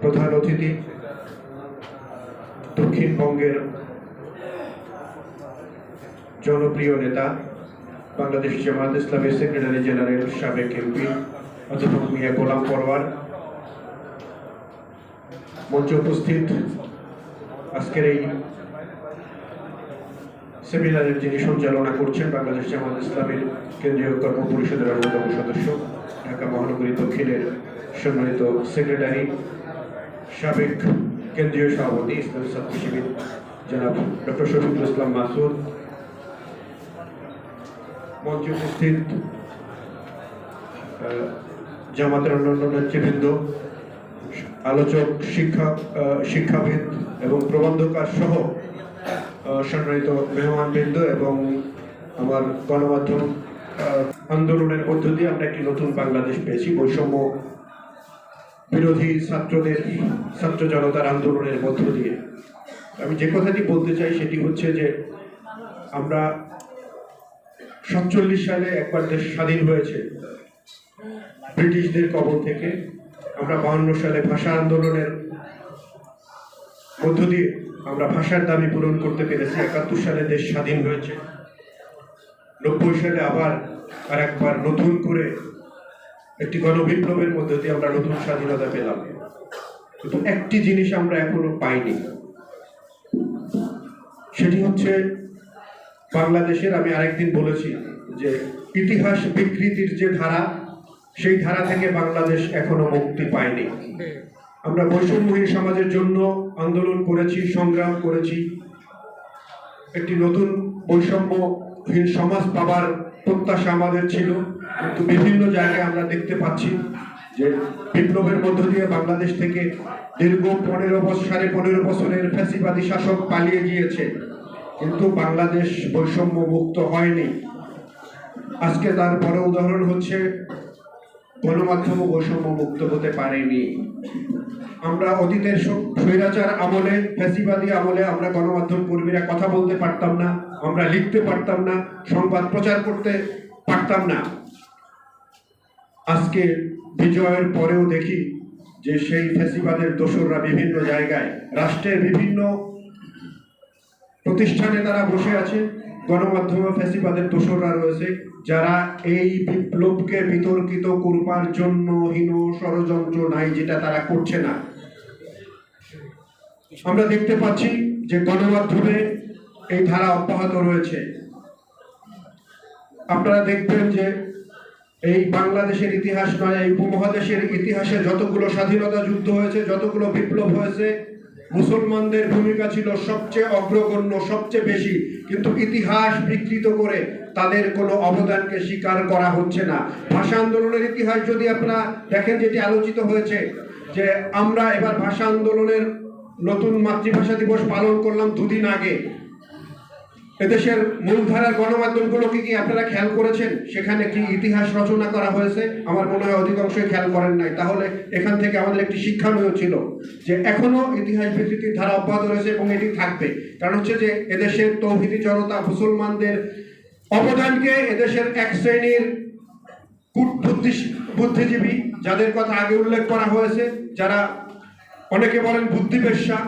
প্রধান অতিথি দক্ষিণবঙ্গের জনপ্রিয় নেতা, বাংলাদেশ জামাত ইসলামের সেক্রেটারি জেনারেল, সাবেক এমপি, অধ্যাপক মিয়া গোলাম পরওয়ার। মঞ্চে উপস্থিত আজকের এই সেমিনারের যিনি সঞ্চালনা করছেন বাংলাদেশ জামাত ইসলামের কেন্দ্রীয় কর্ম পরিষদের অন্যতম সদস্য, ঢাকা মহানগরী দক্ষিণের সম্মানিত সেক্রেটারি, সাবেক কেন্দ্রীয় সভাপতি, ইসলামী ছাত্র শিবির জনাব ডক্টর শফিকুল ইসলাম মাসুদ, মঞ্চে উপস্থিত জামাতের অন্যান্য নেতৃবৃন্দ, আলোচক, শিক্ষা শিক্ষাবিদ এবং প্রবন্ধকার সহ সম্মানিত মেহমানবৃন্দ এবং আমার গণমাধ্যম আন্দোলনের মধ্য দিয়ে আমরা একটি নতুন বাংলাদেশ পেয়েছি, বৈষম্য বিরোধী ছাত্রদের, ছাত্র জনতার আন্দোলনের মধ্য দিয়ে। আমি যে কথাটি বলতে চাই সেটি হচ্ছে যে, আমরা সাতচল্লিশ সালে একবার দেশ স্বাধীন হয়েছে, ব্রিটিশদের কবল থেকে। আমরা বাহান্ন সালে ভাষা আন্দোলনের মধ্য দিয়ে আমরা ভাষার দাবি পূরণ করতে পেরেছি। একাত্তর সালে দেশ স্বাধীন হয়েছে। নব্বই সালে আবার আর একবার নতুন করে একটি গণবিপ্লবের মধ্যে দিয়ে আমরা নতুন স্বাধীনতা পেলাম। কিন্তু একটি জিনিস আমরা এখনও পাইনি। সেটি হচ্ছে বাংলাদেশের, আমি আরেকদিন বলেছি যে ইতিহাস বিকৃতির যে ধারা, সেই ধারা থেকে বাংলাদেশ এখনও মুক্তি পায়নি। আমরা বৈষম্যহীন সমাজের জন্য আন্দোলন করেছি, সংগ্রাম করেছি। একটি নতুন বৈষম্যহীন সমাজ পাবার প্রত্যাশা আমাদের ছিল, কিন্তু বিভিন্ন জায়গায় আমরা দেখতে পাচ্ছি যে বিপ্লবের মধ্য দিয়ে বাংলাদেশ থেকে দীর্ঘ পনেরো বছর পনেরো বছরের ফ্যাসিবাদী শাসক পালিয়ে গিয়েছে। কিন্তু বাংলাদেশ বৈষম্য মুক্ত হয়নি। আজকে তার বড় উদাহরণ হচ্ছে গণমাধ্যম বৈষম্য মুক্ত হতে পারেনি। আমরা অতীতের স্বৈরাচার আমলে, ফ্যাসিবাদী আমলে আমরা গণমাধ্যম কর্মীরা কথা বলতে পারতাম না, আমরা লিখতে পারতাম না, সংবাদ প্রচার করতে পারতাম না। আজকে বিজয়ের পরেও দেখি যে সেই ফ্যাসিবাদের দোসররা বিভিন্ন জায়গায়, রাষ্ট্রের বিভিন্ন প্রতিষ্ঠানে তারা বসে আছে। গণমাধ্যমে ফ্যাসিবাদের দোসররা রয়েছে, যারা এই বিপ্লবকে বিতর্কিত করবার জন্য হীন ষড়যন্ত্র নাই যেটা তারা করছে না। আমরা দেখতে পাচ্ছি যে গণমাধ্যমে এই ধারা অব্যাহত রয়েছে। আপনারা দেখবেন যে এই বাংলাদেশের ইতিহাস নয়, এই উপমহাদেশের ইতিহাসে যতগুলো স্বাধীনতা যুদ্ধ হয়েছে, যতগুলো বিপ্লব হয়েছে মুসলমানদের ভূমিকা ছিল সবচেয়ে অগ্রগণ্য, সবচেয়ে বেশি। কিন্তু ইতিহাস বিকৃত করে তাদের কোনো অবদানকে স্বীকার করা হচ্ছে না। ভাষা আন্দোলনের ইতিহাস যদি আপনারা দেখেন যেটি আলোচিত হয়েছে, যে আমরা এবার ভাষা আন্দোলনের নতুন মাতৃভাষা দিবস পালন করলাম দুদিন আগে। এদেশের মূলধারার গণমাধ্যমগুলোকে কি আপনারা খেয়াল করেছেন? সেখানে কি ইতিহাস রচনা করা হয়েছে? আমার মনে হয় অধিকাংশই খেয়াল করেন নাই। তাহলে এখান থেকে আমাদের একটি শিক্ষণীয় ছিল যে এখনও ইতিহাস বিকৃতির ধারা অব্যাহত রয়েছে এবং এটি থাকবে। কারণ হচ্ছে যে এদেশের তৌহিদি জনতা, মুসলমানদের অবদানকে এদেশের এক শ্রেণির বুদ্ধি বুদ্ধিজীবী যাদের কথা আগে উল্লেখ করা হয়েছে, যারা অনেকে বলেন বুদ্ধিবেশ্যা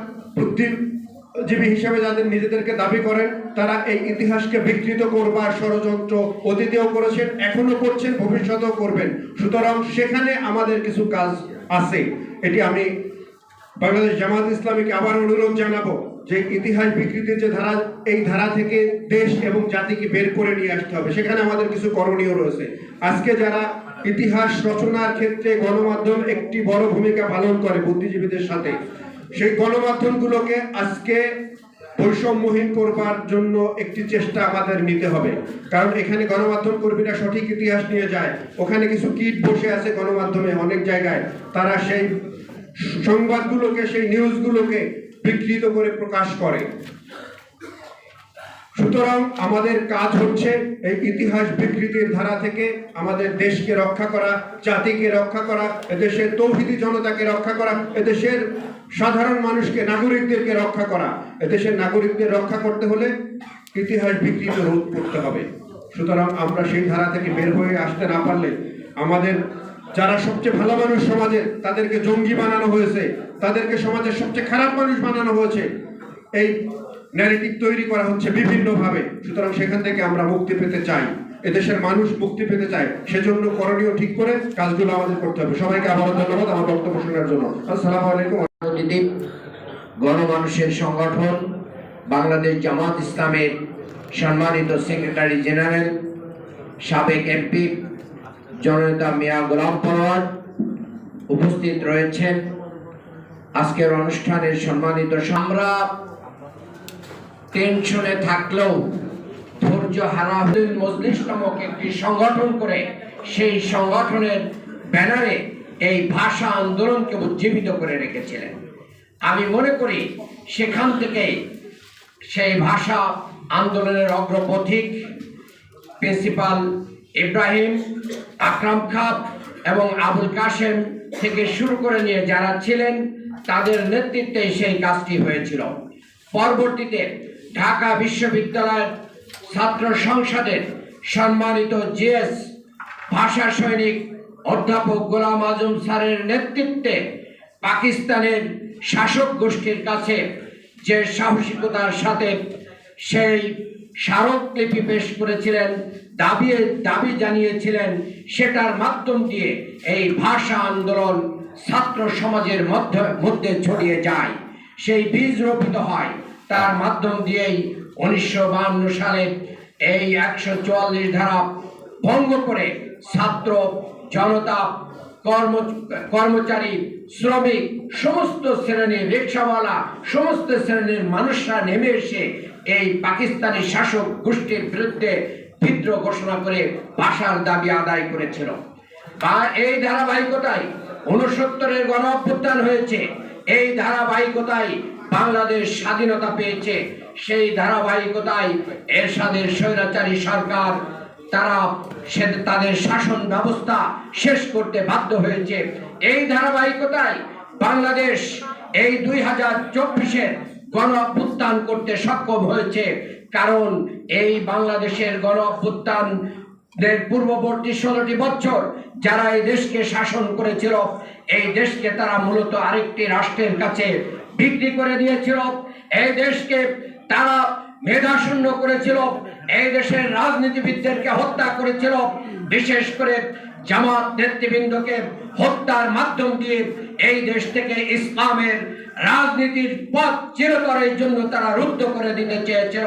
বুদ্ধিজীবী হিসাবে যাদের নিজেদেরকে দাবি করেন, তারা এই ইতিহাসকে বিকৃত করবার ষড়যন্ত্র অতীতেও করেছেন, এখনও করছেন, ভবিষ্যতেও করবেন। সুতরাং সেখানে আমাদের কিছু কাজ আছে। এটি আমি বাংলাদেশ জামাত ইসলামীকে আবার অনুরোধ জানাব যে ইতিহাস বিকৃতির যে ধারা, এই ধারা থেকে দেশ এবং জাতিকে বের করে নিয়ে আসতে হবে। সেখানে আমাদের কিছু করণীয় রয়েছে। আজকে যারা ইতিহাস রচনার ক্ষেত্রে গণমাধ্যম একটি বড় ভূমিকা পালন করে বুদ্ধিজীবীদের সাথে সেই গণমাধ্যমগুলোকে আজকে বৈষম্যহীন করবার জন্য একটি চেষ্টা আমাদের নিতে হবে। কারণ এখানে গণমাধ্যম কর্মীরা সঠিক ইতিহাস নিয়ে যায়। ওখানে কিছু কিট বসে আছে গণমাধ্যমে অনেক জায়গায়। তারা সেই সংবাদগুলোকে, সেই নিউজগুলোকে বিকৃত করে প্রকাশ করে। সুতরাং আমাদের কাজ হচ্ছে এই ইতিহাস বিকৃতির ধারা থেকে আমাদের দেশকে রক্ষা করা, জাতিকে রক্ষা করা, এদেশের তৌহিদি জনতাকে রক্ষা করা, এদেশের সাধারণ মানুষকে, নাগরিকদেরকে রক্ষা করা। এদেশের নাগরিকদের রক্ষা করতে হলে ইতিহাস বিকৃত রোধ করতে হবে। সুতরাং আমরা সেই ধারা থেকে বের হয়ে আসতে না পারলে আমাদের যারা সবচেয়ে ভালো মানুষ সমাজের, তাদেরকে জঙ্গি বানানো হয়েছে, তাদেরকে সমাজের সবচেয়ে খারাপ মানুষ বানানো হয়েছে। এই ন্যারেটিভ তৈরি করা হচ্ছে বিভিন্নভাবে। সুতরাং সেখান থেকে আমরা মুক্তি পেতে চাই। এদেশের মানুষ মুক্তি পেতে চায়। সেজন্য করণীয় ঠিক করে কাজগুলো আমাদের করতে হবে। সবাইকে আবারও ধন্যবাদ আমার বক্তব্য শোনার জন্য। আসসালামু আলাইকুম। অতিথি গণমানুষের সংগঠন, বাংলাদেশ জামাত ইসলামের সম্মানিত সেক্রেটারি জেনারেল, সাবেক এমপি জননেতা মিয়া গোলাম পরোয়ার উপস্থিত রয়েছেন। আজকের অনুষ্ঠানের সম্মানিত আমরা টেনশনে থাকলেও ধৈর্য হারা মজলিস নামক একটি সংগঠন করে, সেই সংগঠনের ব্যানারে এই ভাষা আন্দোলনকে উজ্জীবিত করে রেখেছিলেন। আমি মনে করি সেখান থেকে সেই ভাষা আন্দোলনের অগ্রপথিক প্রিন্সিপাল ইব্রাহিম আকরাম খাপ এবং আবুল কাশেম থেকে শুরু করে নিয়ে যারা ছিলেন, তাদের নেতৃত্বে সেই কাজটি হয়েছিল। পরবর্তীতে ঢাকা বিশ্ববিদ্যালয়ের ছাত্র সংসদের সম্মানিত জিএস ভাষা সৈনিক অধ্যাপক গোলাম আজম স্যারের নেতৃত্বে পাকিস্তানের শাসক গোষ্ঠীর কাছে যে সাহসিকতার সাথে সেই স্মারকলিপি পেশ করেছিলেন, দাবি দাবি জানিয়েছিলেন, সেটার মাধ্যম দিয়ে এই ভাষা আন্দোলন ছাত্র সমাজের মধ্যে মধ্যে ছড়িয়ে যায়। সেই বীজ রোপিত হয়। তার মাধ্যম দিয়েই উনিশশো সালে এই একশো চুয়াল্লিশ ধারা ভঙ্গ করে ছাত্র, জনতা, কর্ম, কর্মচারী, শ্রমিক, সমস্ত শ্রেণির রিক্সাওয়ালা, সমস্ত শ্রেণির মানুষরা নেমে এসে এই পাকিস্তানি শাসক গোষ্ঠীর বিরুদ্ধে বিদ্রোহ ঘোষণা করে ভাষার দাবি আদায় করেছিল। আর এই ধারাবাহিকতায় উনসত্তরের গণ অভ্যুত্থান হয়েছে। এই ধারাবাহিকতায় বাংলাদেশ স্বাধীনতা পেয়েছে, সেই ধারাবাহিকতায় এরশাদের স্বৈরাচারী সরকার, তারা সে তাদের শাসন ব্যবস্থা শেষ করতে বাধ্য হয়েছে। এই ধারাবাহিকতায় বাংলাদেশ এই দুই হাজার চব্বিশের গণ অভ্যুত্থান করতে সক্ষম হয়েছে, কারণ এই বাংলাদেশের গণ অভ্যুত্থান পূর্ববর্তী ষোলোটি বছর যারা এই দেশকে শাসন করেছিল, এই দেশকে তারা মূলত আরেকটি রাষ্ট্রের কাছে বিক্রি করে দিয়েছিল। এই দেশকে তারা মেধাশূন্য করেছিল। এই দেশের রাজনীতিবিদদেরকে হত্যা করেছিল। বিশেষ করে জামাত নেতৃবৃন্দকে হত্যার মাধ্যম দিয়ে এই দেশ থেকে ইসলামের রাজনীতির পথ চিরতরের জন্য তারা রুদ্ধ করে দিতে চেয়েছিল।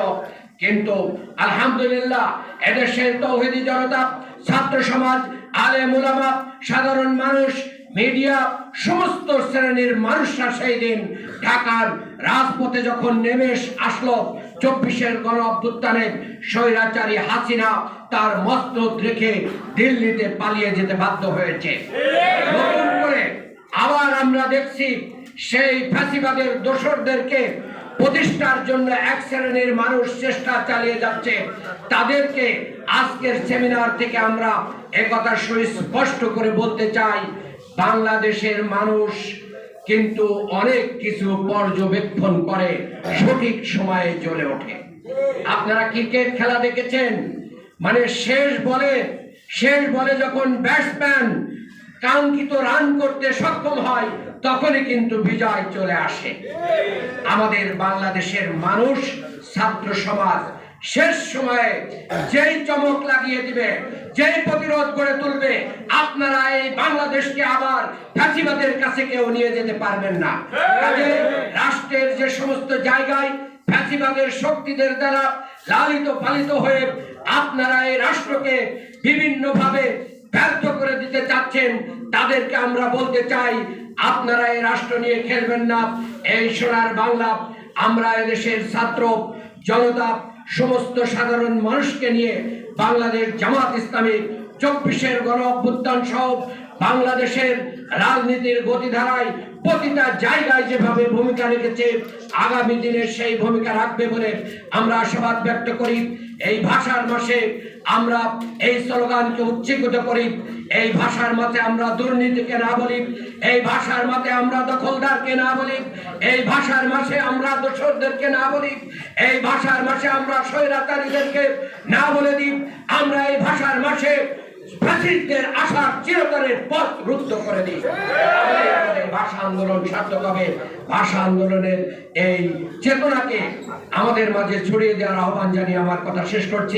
কিন্তু আলহামদুলিল্লাহ এদেশের তৌহিদি জনতা, ছাত্র সমাজ আলে মুলামা সাধারণ মানুষ মিডিয়া সমস্ত শ্রেণির মানুষরা সেই দিন ঢাকার রাজপথে যখন নেমে আসলো চব্বিশের গণ অভ্যুত্থানে স্বৈরাচারী হাসিনা, তার মস্তক রেখে দিল্লিতে পালিয়ে যেতে বাধ্য হয়েছে। নতুন করে আবার আমরা দেখছি সেই ফ্যাসিবাদের দোসরদেরকে প্রতিষ্ঠার জন্য এক শ্রেণির মানুষ চেষ্টা চালিয়ে যাচ্ছে। তাদেরকে আজকের সেমিনার থেকে আমরা একথা সুস্পষ্ট করে বলতে চাই। বাংলাদেশের মানুষ কিন্তু অনেক কিছু পর্যবেক্ষণ করে, সঠিক সময়ে জ্বলে ওঠে। আপনারা ক্রিকেট খেলা দেখেছেন? মানে শেষ বলে শেষ বলে যখন ব্যাটসম্যান কাঙ্ক্ষিত রান করতে সক্ষম হয়, তখনই কিন্তু বিজয় চলে আসে। আমাদের বাংলাদেশের মানুষ, ছাত্র সমাজ শেষ সময়ে যেই চমক লাগিয়ে দিবে, যেই প্রতিরোধ করে তুলবে, আপনারা এই বাংলাদেশকে আবার ফ্যাসিবাদের কাছে কেউ নিয়ে যেতে পারবেন না। রাষ্ট্রের যে সমস্ত জায়গায় ফ্যাসিবাদের শক্তিদের দ্বারা লালিত পালিত হয়ে আপনারা এই রাষ্ট্রকে বিভিন্নভাবে ব্যর্থ করে দিতে চাচ্ছেন, তাদেরকে আমরা বলতে চাই, আপনারা এই রাষ্ট্র নিয়ে খেলবেন না। এই সোনার বাংলা, আমরা এদেশের ছাত্র, জনতা সমস্ত সাধারণ মানুষকে নিয়ে বাংলাদেশ জামাত ইসলামী চব্বিশের গণ অভ্যুত্থান সহ বাংলাদেশের রাজনীতির গতিধারায় প্রতিটা জায়গায় যেভাবে ভূমিকা রেখেছে, আগামী দিনে সেই ভূমিকা রাখবে বলে আমরা আশাবাদ ব্যক্ত করি। এই ভাষার মাসে আমরা এই স্লোগানকে উচ্চীকৃত করি এই ভাষার মতে আমরা দুর্নীতিকে না বলি, এই ভাষার মতে আমরা দখলদারকে না বলি, এই ভাষার মাসে আমরা দোসরদেরকে না বলি, এই ভাষার মাসে আমরা স্বৈরাচারীদেরকে না বলে দিই, আমরা এই ভাষার মাসে ফ্যাসিস্টদের আশার চিরতরের পথ রুদ্ধ করে দিই। ভাষা আন্দোলন সার্থক হবে। ভাষা আন্দোলনের এই চেতনাকে আমাদের মাঝে ছড়িয়ে দেওয়ার আহ্বান জানিয়ে আমার কথা শেষ করছি।